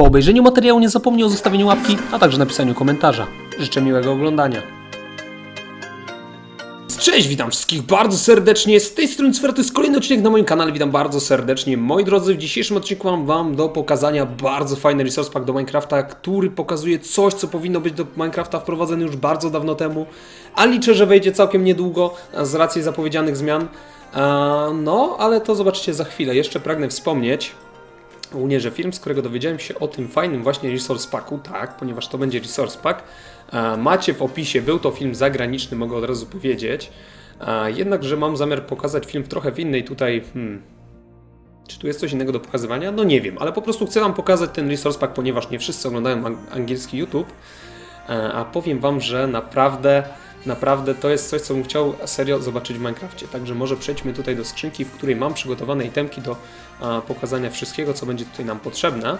Po obejrzeniu materiału nie zapomnij o zostawieniu łapki, a także napisaniu komentarza. Życzę miłego oglądania. Cześć, witam wszystkich bardzo serdecznie. Z tej strony Sfera, to jest kolejny odcinek na moim kanale. Witam bardzo serdecznie. Moi drodzy, w dzisiejszym odcinku mam Wam do pokazania bardzo fajny resource pack do Minecrafta, który pokazuje coś, co powinno być do Minecrafta wprowadzone już bardzo dawno temu, a liczę, że wejdzie całkiem niedługo z racji zapowiedzianych zmian. No, ale to zobaczycie za chwilę. Jeszcze pragnę wspomnieć, Że film, z którego dowiedziałem się o tym fajnym właśnie Resource Packu, tak, ponieważ to będzie Resource Pack, e, macie w opisie, był to film zagraniczny, mogę od razu powiedzieć, e, jednakże mam zamiar pokazać film trochę w innej tutaj, hmm, czy tu jest coś innego do pokazywania? No nie wiem, ale po prostu chcę Wam pokazać ten Resource Pack, ponieważ nie wszyscy oglądają ang- angielski YouTube, e, a powiem Wam, że naprawdę, naprawdę to jest coś, co bym chciał serio zobaczyć w Minecrafcie. Także może przejdźmy tutaj do skrzynki, w której mam przygotowane itemki do a, pokazania wszystkiego, co będzie tutaj nam potrzebne.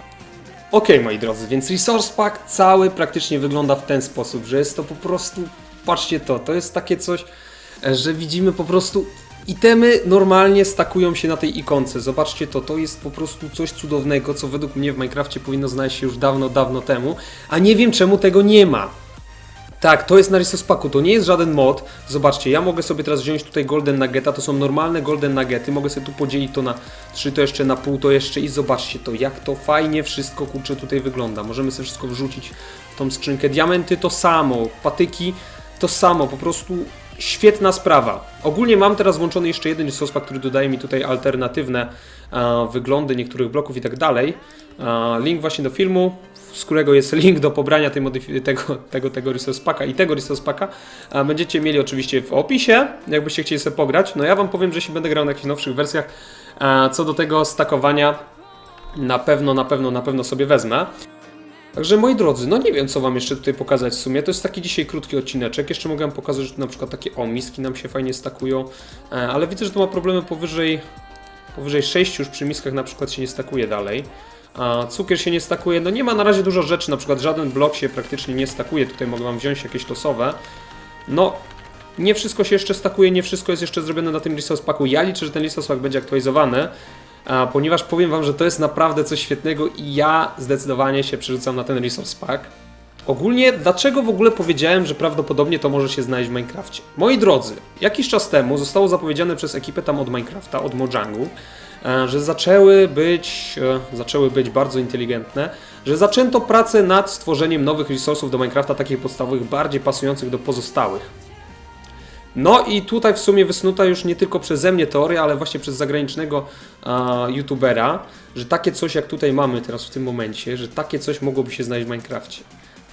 Ok, moi drodzy, więc Resource Pack cały praktycznie wygląda w ten sposób, że jest to po prostu, patrzcie to, to jest takie coś, e, że widzimy po prostu itemy normalnie stakują się na tej ikonce. Zobaczcie to, to jest po prostu coś cudownego, co według mnie w Minecrafcie powinno znaleźć się już dawno, dawno temu, a nie wiem czemu tego nie ma. Tak, to jest na Resource Packu, to nie jest żaden mod. Zobaczcie, ja mogę sobie teraz wziąć tutaj Golden Nuggeta, to są normalne Golden Nuggety, mogę sobie tu podzielić to na 3, to jeszcze na pół, to jeszcze i zobaczcie to, jak to fajnie wszystko, kurczę, tutaj wygląda. Możemy sobie wszystko wrzucić w tą skrzynkę. Diamenty to samo, patyki to samo, po prostu świetna sprawa. Ogólnie mam teraz włączony jeszcze jeden Resource Pack, który dodaje mi tutaj alternatywne e, wyglądy niektórych bloków i tak dalej. E, link właśnie do filmu, z którego jest link do pobrania tej tego, tego, tego Resource Packa i tego Resource Packa. Będziecie mieli oczywiście w opisie, jakbyście chcieli sobie pograć. No ja Wam powiem, że się będę grał na jakichś nowszych wersjach. Co do tego stakowania, na pewno, na pewno, na pewno sobie wezmę. Także moi drodzy, no nie wiem co wam jeszcze tutaj pokazać w sumie. To jest taki dzisiaj krótki odcineczek. Jeszcze mogę wam pokazać, że na przykład takie o, miski nam się fajnie stakują, e, ale widzę, że to ma problemy powyżej, powyżej 6 już przy miskach na przykład się nie stakuje dalej. A cukier się nie stakuje, no nie ma na razie dużo rzeczy, na przykład żaden blok się praktycznie nie stakuje. Tutaj mogę wam wziąć jakieś losowe. No, nie wszystko się jeszcze stakuje, nie wszystko jest jeszcze zrobione na tym Resource Packu. Ja liczę, że ten Resource Pack będzie aktualizowany, ponieważ powiem Wam, że to jest naprawdę coś świetnego i ja zdecydowanie się przerzucam na ten Resource Pack. Ogólnie, dlaczego w ogóle powiedziałem, że prawdopodobnie to może się znaleźć w Minecrafcie? Moi drodzy, jakiś czas temu zostało zapowiedziane przez ekipę tam od Minecrafta, od Mojangu, że zaczęły być, e, zaczęły być bardzo inteligentne, że zaczęto pracę nad stworzeniem nowych resursów do Minecrafta, takich podstawowych, bardziej pasujących do pozostałych. No i tutaj w sumie wysnuta już nie tylko przeze mnie teoria, ale właśnie przez zagranicznego a, youtubera, że takie coś jak tutaj mamy teraz w tym momencie, że takie coś mogłoby się znaleźć w Minecrafcie.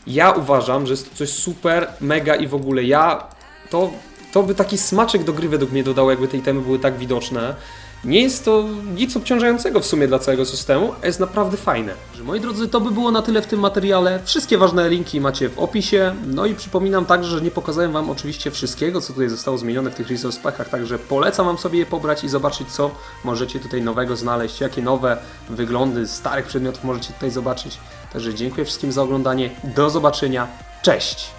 Ja uważam, że jest to coś super, mega i w ogóle ja to, to by taki smaczek do gry według mnie dodało, jakby te itemy były tak widoczne. Nie jest to nic obciążającego w sumie dla całego systemu, a jest naprawdę fajne. Moi drodzy, to by było na tyle w tym materiale. Wszystkie ważne linki macie w opisie. No i przypominam także, że nie pokazałem Wam oczywiście wszystkiego, co tutaj zostało zmienione w tych resource packach, także polecam Wam sobie je pobrać i zobaczyć, co możecie tutaj nowego znaleźć, jakie nowe wyglądy starych przedmiotów możecie tutaj zobaczyć. Także dziękuję wszystkim za oglądanie. Do zobaczenia. Cześć!